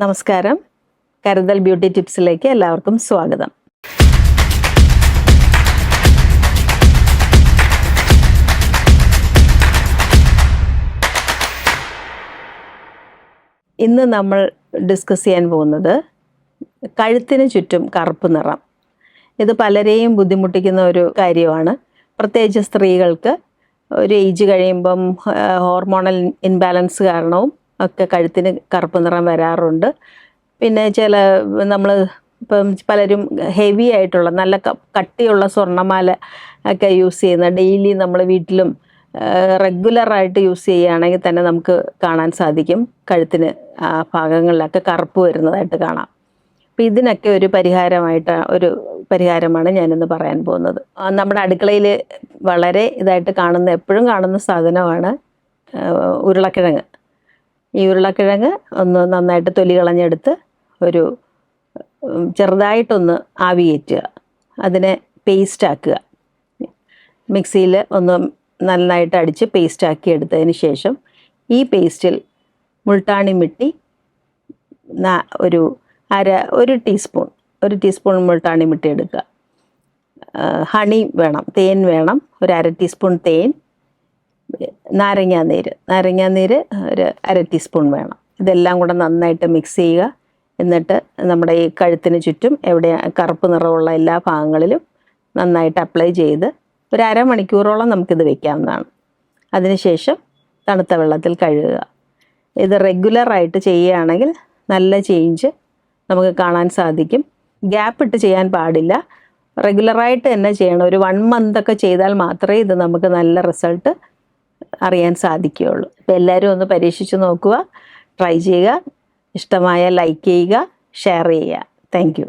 നമസ്കാരം. കരുതൽ ബ്യൂട്ടി ടിപ്സിലേക്ക് എല്ലാവർക്കും സ്വാഗതം. ഇന്ന് നമ്മൾ ഡിസ്കസ് ചെയ്യാൻ പോകുന്നത് കഴുത്തിന് ചുറ്റും കറുപ്പ് നിറം. ഇത് പലരെയും ബുദ്ധിമുട്ടിക്കുന്ന ഒരു കാര്യമാണ്. പ്രത്യേകിച്ച് സ്ത്രീകൾക്ക് ഒരു ഏജ് കഴിയുമ്പം ഹോർമോണൽ ഇൻബാലൻസ് കാരണവും ഒക്കെ കഴുത്തിന് കറുപ്പ് നിറം വരാറുണ്ട്. പിന്നെ ചില നമ്മൾ ഇപ്പം പലരും ഹെവി ആയിട്ടുള്ള നല്ല കട്ടിയുള്ള സ്വർണമാല ഒക്കെ യൂസ് ചെയ്യുന്ന ഡെയിലി നമ്മൾ വീട്ടിലും റെഗുലറായിട്ട് യൂസ് ചെയ്യുകയാണെങ്കിൽ തന്നെ നമുക്ക് കാണാൻ സാധിക്കും. കഴുത്തിന് ഭാഗങ്ങളിലൊക്കെ കറുപ്പ് വരുന്നതായിട്ട് കാണാം. അപ്പം ഇതിനൊക്കെ ഒരു പരിഹാരമായിട്ട് ഒരു പരിഹാരമാണ് ഞാനിന്ന് പറയാൻ പോകുന്നത്. നമ്മുടെ അടുക്കളയിൽ വളരെ ഇതായിട്ട് കാണുന്ന എപ്പോഴും കാണുന്ന സാധനമാണ് ഉരുളക്കിഴങ്ങ്. ഈ ഉരുളക്കിഴങ്ങ് ഒന്ന് നന്നായിട്ട് തൊലി കളഞ്ഞെടുത്ത് ഒരു ചെറുതായിട്ടൊന്ന് ആവി കയറ്റുക അതിനെ പേസ്റ്റാക്കുക മിക്സിയിൽ ഒന്ന് നന്നായിട്ട് അടിച്ച് പേസ്റ്റാക്കി എടുത്തതിന് ശേഷം ഈ പേസ്റ്റിൽ മുൾട്ടാണി മിട്ടി ഒരു അര ഒരു ടീസ്പൂൺ ഒരു ടീസ്പൂൺ മുൾട്ടാണി മിട്ടി എടുക്കുക ഹണി വേണം തേൻ വേണം ഒരു അര ടീസ്പൂൺ തേൻ നാരങ്ങാനീര്. നാരങ്ങാനീര് ഒരു അര ടീസ്പൂൺ വേണം. ഇതെല്ലാം കൂടെ നന്നായിട്ട് മിക്സ് ചെയ്യുക. എന്നിട്ട് നമ്മുടെ ഈ കഴുത്തിന് ചുറ്റും എവിടെ കറുപ്പ് നിറമുള്ള എല്ലാ ഭാഗങ്ങളിലും നന്നായിട്ട് അപ്ലൈ ചെയ്ത് ഒരു അരമണിക്കൂറോളം നമുക്കിത് വെക്കാവുന്നതാണ്. അതിനുശേഷം തണുത്ത വെള്ളത്തിൽ കഴുകുക. ഇത് റെഗുലറായിട്ട് ചെയ്യുകയാണെങ്കിൽ നല്ല ചേഞ്ച് നമുക്ക് കാണാൻ സാധിക്കും. ഗ്യാപ്പ് ഇട്ട് ചെയ്യാൻ പാടില്ല. റെഗുലറായിട്ട് തന്നെ ചെയ്യണം. ഒരു വൺ മന്ത് ഒക്കെ ചെയ്താൽ മാത്രമേ ഇത് നമുക്ക് നല്ല റിസൾട്ട് അറിയാൻ സാധിക്കുകയുള്ളൂ. അപ്പോൾ എല്ലാവരും ഒന്ന് പരീക്ഷിച്ച് നോക്കുക ട്രൈ ചെയ്യുക ഇഷ്ടമായ ലൈക്ക് ചെയ്യുക ഷെയർ ചെയ്യുക. താങ്ക്